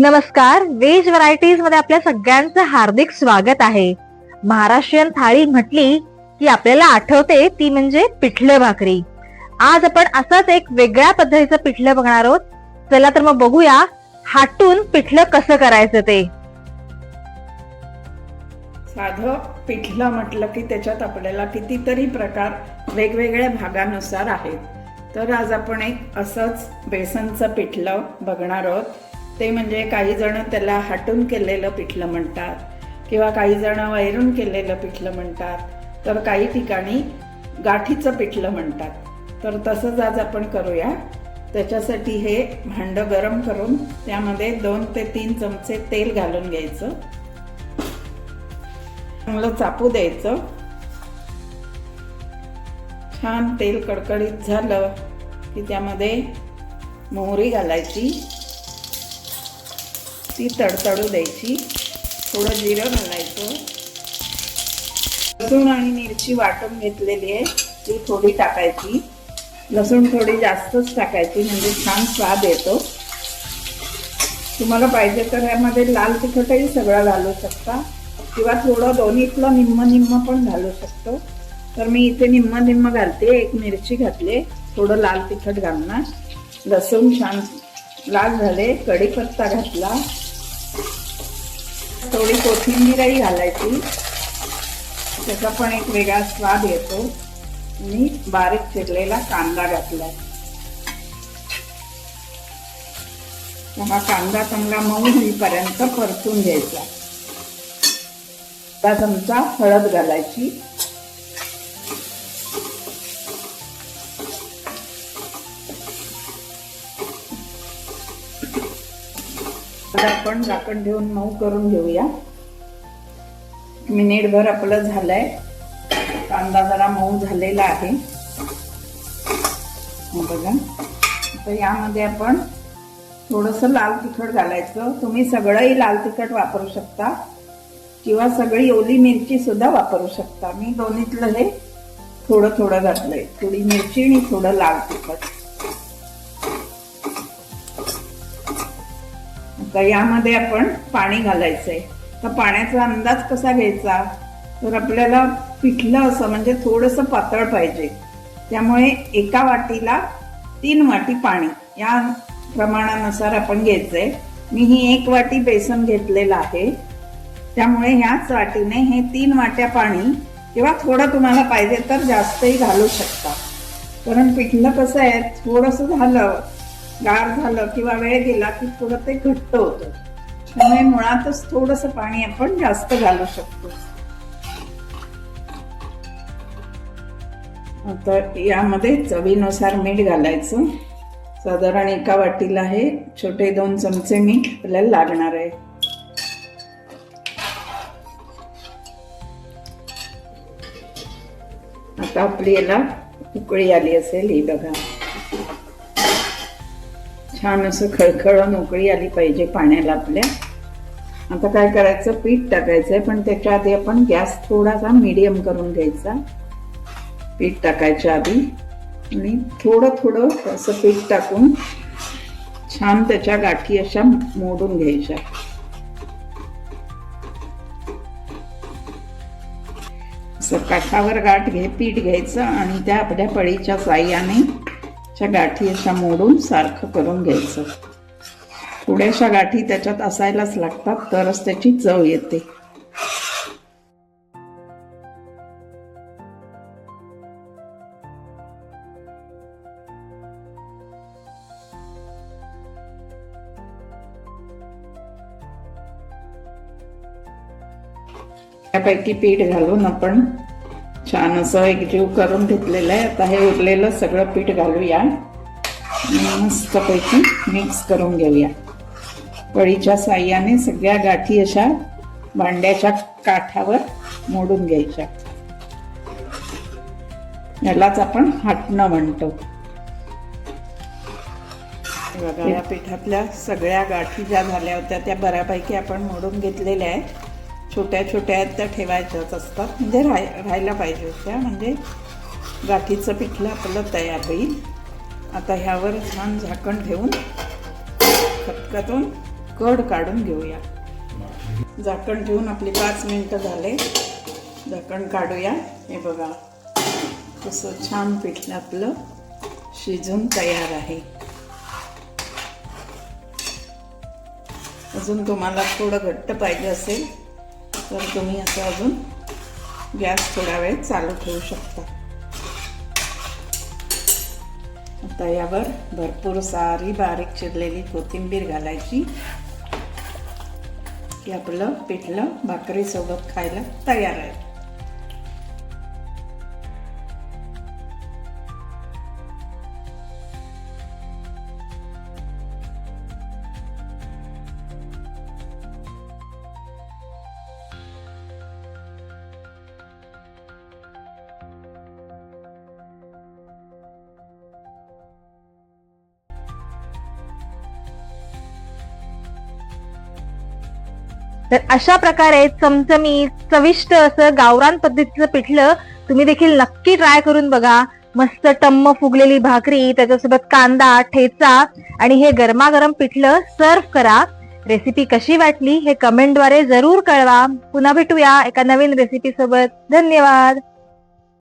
नमस्कार वेज व्हरायटीजमध्ये आपल्या सगळ्यांचं हार्दिक स्वागत आहे. महाराष्ट्रीयन थाळी म्हटली की आपल्याला आठवते ती म्हणजे पिठलं भाकरी. आज आपण असंच एक वेगळ्या पद्धतीचं पिठलं बघणार आहोत. चला तर मग बघूया हाटून पिठलं कसं करायचं ते. साधं पिठलं म्हटलं की त्याच्यात आपल्याला कितीतरी प्रकार वेगवेगळ्या भागानुसार आहेत. तर आज आपण एक असंच बेसनचं पिठलं बघणार आहोत. ते म्हणजे काही जण त्याला हाटून केलेलं पिठलं म्हणतात किंवा काही जण वैरून केलेलं पिठलं म्हणतात. तर काही ठिकाणी गाठीचं पिठलं म्हणतात. तर तसंच आज आपण करूया. त्याच्यासाठी हे भांडं गरम करून त्यामध्ये दोन ते तीन चमचे तेल घालून घ्यायचं. चांगलं चापू द्यायचं. छान तेल कडकडीत झालं की त्यामध्ये मोहरी घालायची. ती तडतडू द्यायची. थोडं जिरं घालायचं. लसूण आणि मिरची वाटून घेतलेली आहे. ती थोडी टाकायची. लसूण थोडी जास्तच टाकायची म्हणजे छान स्वाद येतो. तुम्हाला पाहिजे तर यामध्ये लाल तिखटही सगळं घालू शकता. किंवा थोडं दोन्हीतलं निम्म निम्म पण घालू शकतो. तर मी इथे निम्म निम्म घालते. एक मिरची घातले. थोडं लाल तिखट घालणार. लसूण छान लाल झाले. कढीपत्ता घातला. थोडी कोथिंबीरही घालायची. त्याचा पण एक वेगळा स्वाद येतो. मी बारीक चिरलेला कांदा घातलाय हा कांदा चांगला मऊ होईपर्यंत परतून घ्यायचा. त्या चमचा हळद घालायची. आपण झाकण ठेवून मऊ करून घेऊया. मिनिटभर आपलं झालंय. कांदा जरा मऊ झालेला आहे. बघा. तर यामध्ये आपण थोडस लाल तिखट घालायचं. तुम्ही सगळंही लाल तिखट वापरू शकता. किंवा सगळी ओली मिरची सुद्धा वापरू शकता. मी दोन्हीतलं हे थोडं थोडं घातलंय. थोडी मिरची आणि थोडं लाल तिखट. आता यामध्ये आपण पाणी घालायचंय. तर पाण्याचा अंदाज कसा घ्यायचा? तर आपल्याला पिठलं असं म्हणजे थोडंसं पातळ पाहिजे. त्यामुळे एका वाटीला तीन वाटी पाणी या प्रमाणानुसार आपण घ्यायचंय. मी ही एक वाटी बेसन घेतलेलं आहे. त्यामुळे ह्याच वाटीने हे तीन वाट्या पाणी किंवा थोडं तुम्हाला पाहिजे तर जास्तही घालू शकता. कारण पिठलं कसं आहे? थोडंसं झालं गार झालं किंवा वेळ गेला की थोडं ते घट्ट होतं. त्यामुळे मुळातच थोडंसं पाणी आपण जास्त घालू शकतो. आता यामध्ये चवीनुसार मीठ घालायचं. साधारण एका वाटीला हे छोटे दोन चमचे मीठ आपल्याला लागणार आहे. आता आपली याला उकळी आली असेल ही बघा. छान असं खळखळून उकळी आली पाहिजे पाण्याला आपल्या. आता काय करायचं? पीठ टाकायचंय पण त्याच्या आधी आपण गॅस थोडासा मीडियम करून घ्यायचा. पीठ टाकायच्या आधी. आणि थोडं थोडं असं पीठ टाकून छान त्याच्या गाठी अशा मोडून घ्यायच्या. असं काठावर गाठ घे पीठ घ्यायचं आणि त्या आपल्या पळीच्या साह्याने च्या गाठी अशा मोडून सारखं करून घ्यायचं. थोड्याशा गाठी त्याच्यात असायलाच लागतात तरच त्याची चव येते. त्यापैकी पीठ घालून आपण छान असं एकजीव करून घेतलेलं आहे. आता हे उरलेलं सगळं पीठ घालूया. मस्तपैकी मिक्स करून घेऊया. पळीच्या साह्याने सगळ्या गाठी अशा भांड्याच्या काठावर मोडून घ्यायच्या. यालाच आपण हाटणं म्हणतो. बघा या पिठातल्या सगळ्या गाठी ज्या झाल्या होत्या त्या बऱ्यापैकी आपण मोडून घेतलेल्या आहेत. छोट्या छोट्या आहेत त्या ठेवायच्याच असतात. म्हणजे राह राहायला पाहिजे होत्या. म्हणजे गाठीचं पिठलं आपलं तयार होईल. आता ह्यावर छान झाकण ठेवून खतखतून कड काढून घेऊया. झाकण ठेवून आपली पाच मिनटं झाले. झाकण काढूया. हे बघा. कसं छान पिठलं आपलं शिजून तयार आहे. अजून तुम्हाला थोडं घट्ट पाहिजे असेल तर तुम्ही असं अजून गॅस थोडा वेळ चालू ठेवू शकता. आता यावर भरपूर सारी बारीक चिरलेली कोथिंबीर घालायची. की आपलं पिठलं भाकरीसोबत खायला तयार आहे. तर अशा प्रकारे चमचमीत चविष्ट असं गावरान पद्धतीचं पिठलं तुम्ही देखील नक्की ट्राय करून बघा. मस्त टम्म फुगलेली भाकरी त्याच्यासोबत कांदा ठेचा आणि हे गरमागरम पिठलं सर्व करा. रेसिपी कशी वाटली हे कमेंटद्वारे जरूर कळवा. पुन्हा भेटूया एका नवीन रेसिपी सोबत. धन्यवाद.